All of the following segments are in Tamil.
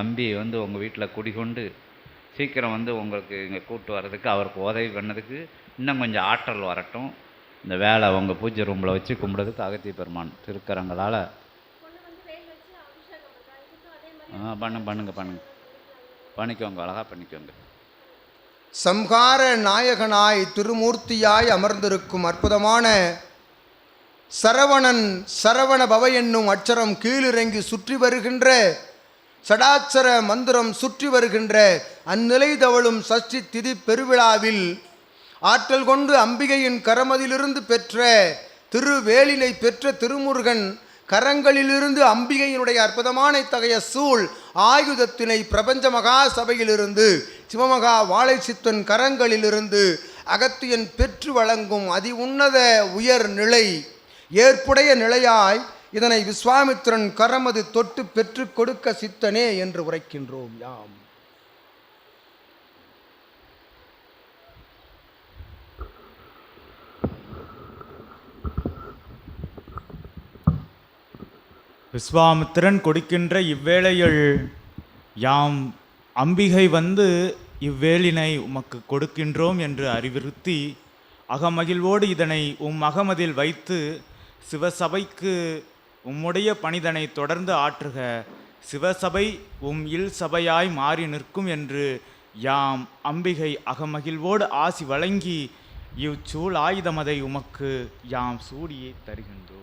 அம்பி வந்து உங்கள் வீட்டில் குடிகொண்டு சீக்கிரம் வந்து உங்களுக்கு இங்கே கூட்டு வர்றதுக்கு அவருக்கு உதவி பண்ணதுக்கு இன்னும் கொஞ்சம் ஆற்றல் வரட்டும். இந்த வேலை உங்கள் பூஜை ரூமில் வச்சு கும்பிட்றதுக்கு அகத்திய பெருமான் திருக்கரங்களால். ஆ பண்ணுங்க பண்ணுங்க பண்ணுங்க. பண்ணிக்கோங்க அழகாக பண்ணிக்கோங்க. சம்ஹார நாயகனாய் திருமூர்த்தியாய் அமர்ந்திருக்கும் அற்புதமான சரவணன் சரவண பவ என்னும் அட்சரம் கீழிறங்கி சுற்றி வருகின்ற சடாட்சர மந்திரம் சுற்றி வருகின்ற அந்நிலை தவழும் சஷ்டி திதி பெருவிழாவில் ஆற்றல் கொண்டு அம்பிகையின் கரமதிலிருந்து பெற்ற திருவேலினை பெற்ற திருமுருகன் கரங்களிலிருந்து அம்பிகையினுடைய அற்புதமான இத்தகைய சூழ் ஆயுதத்தினை பிரபஞ்ச மகா சபையிலிருந்து சிவமகா வாழைச்சித்தன் கரங்களிலிருந்து அகத்தியன் பெற்று வழங்கும் அதி உன்னத உயர் நிலை ஏற்புடைய நிலையாய் இதனை விஸ்வாமித்திரன் கரமது தொட்டு பெற்று கொடுக்க சித்தனே என்று உரைக்கின்றோம். யாம். விஸ்வாமித்திரன் கொடுக்கின்ற இவ்வேளையில் யாம் அம்பிகை வந்து இவ்வேளினை உமக்கு கொடுக்கின்றோம் என்று அறிவுறுத்தி அகமகிழ்வோடு இதனை உம் அகமதில் வைத்து சிவசபைக்கு உம்முடைய பணிதனை தொடர்ந்து ஆற்றுக. சிவசபை உம் இல் சபையாய் மாறி நிற்கும் என்று யாம் அம்பிகை அகமகிழ்வோடு ஆசி வழங்கி இவ்சூழ் ஆயுதமதை உமக்கு யாம் சூடியே தருகின்றோம்.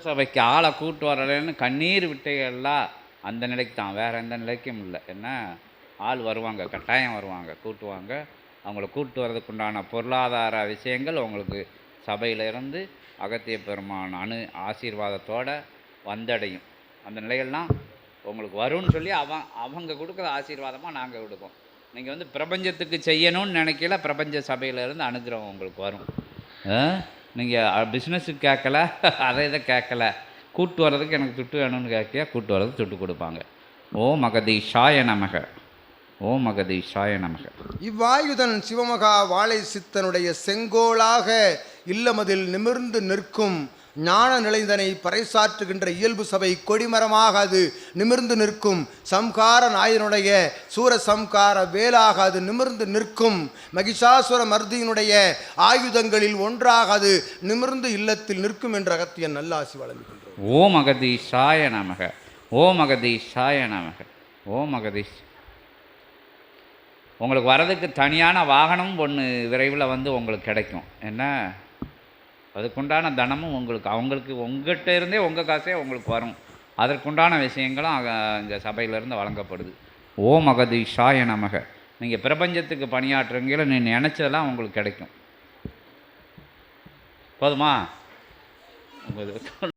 சபைக்கு ஆளை கூட்டு வரலன்னு கண்ணீர் விட்டைகள்லாம் அந்த நிலைக்கு தான் வேறு எந்த நிலைக்கும் இல்லை. என்ன? ஆள் வருவாங்க கட்டாயம் வருவாங்க கூட்டுவாங்க. அவங்கள கூப்பிட்டு வர்றதுக்குண்டான பொருளாதார விஷயங்கள் உங்களுக்கு சபையிலிருந்து அகத்திய பெருமான் அணு ஆசீர்வாதத்தோடு வந்தடையும். அந்த நிலையெல்லாம் உங்களுக்கு வரும்னு சொல்லி அவன் அவங்க கொடுக்குற ஆசீர்வாதமாக நாங்கள் கொடுப்போம். நீங்கள் வந்து பிரபஞ்சத்துக்கு செய்யணும்னு நினைக்கல பிரபஞ்ச சபையிலேருந்து அனுகிரகம் உங்களுக்கு வரும். நீங்கள் பிஸ்னஸுக்கு கேட்கல அதை இதை கேட்கல. கூட்டு வர்றதுக்கு எனக்கு துட்டு வேணும்னு கேட்கியா கூட்டு வர்றதுக்கு துட்டு கொடுப்பாங்க. ஓ மகதீஷாய நமக. ஓ மகதீஷாய நமக. இவ்வாயுதன் சிவமகா வாழை சித்தனுடைய செங்கோலாக இல்லமதில் நிமிர்ந்து நிற்கும். ஞான நிலைந்தனை பறைசாற்றுகின்ற இயல்பு சபை கொடிமரமாக அது நிமிர்ந்து நிற்கும். சம்கார நாயனுடைய சூர சம்கார வேலாக அது நிமிர்ந்து நிற்கும். மகிஷாசுர மர்தியினுடைய ஆயுதங்களில் ஒன்றாக அது நிமிர்ந்து இல்லத்தில் நிற்கும் என்ற அகத்தியன் நல்லாசி வழங்குகின்றோம் ஓ மகதீஷாய நமக. ஓ மகதீஷாய நமக. ஓ மகதீஷ் உங்களுக்கு வர்றதுக்கு தனியான வாகனமும் ஒன்று விரைவில் வந்து உங்களுக்கு கிடைக்கும். என்ன? அதுக்குண்டான தனமும் உங்களுக்கு அவங்களுக்கு உங்கள்கிட்ட இருந்தே உங்கள் காசே உங்களுக்கு வரும். அதற்குண்டான விஷயங்களும் இங்கே சபையிலேருந்து வழங்கப்படுது. ஓ மகதீஷாய நமக. நீங்கள் பிரபஞ்சத்துக்கு பணியாற்றுறீங்கள நீ நினச்சதெல்லாம் உங்களுக்கு கிடைக்கும். போதுமா? உங்களுக்கு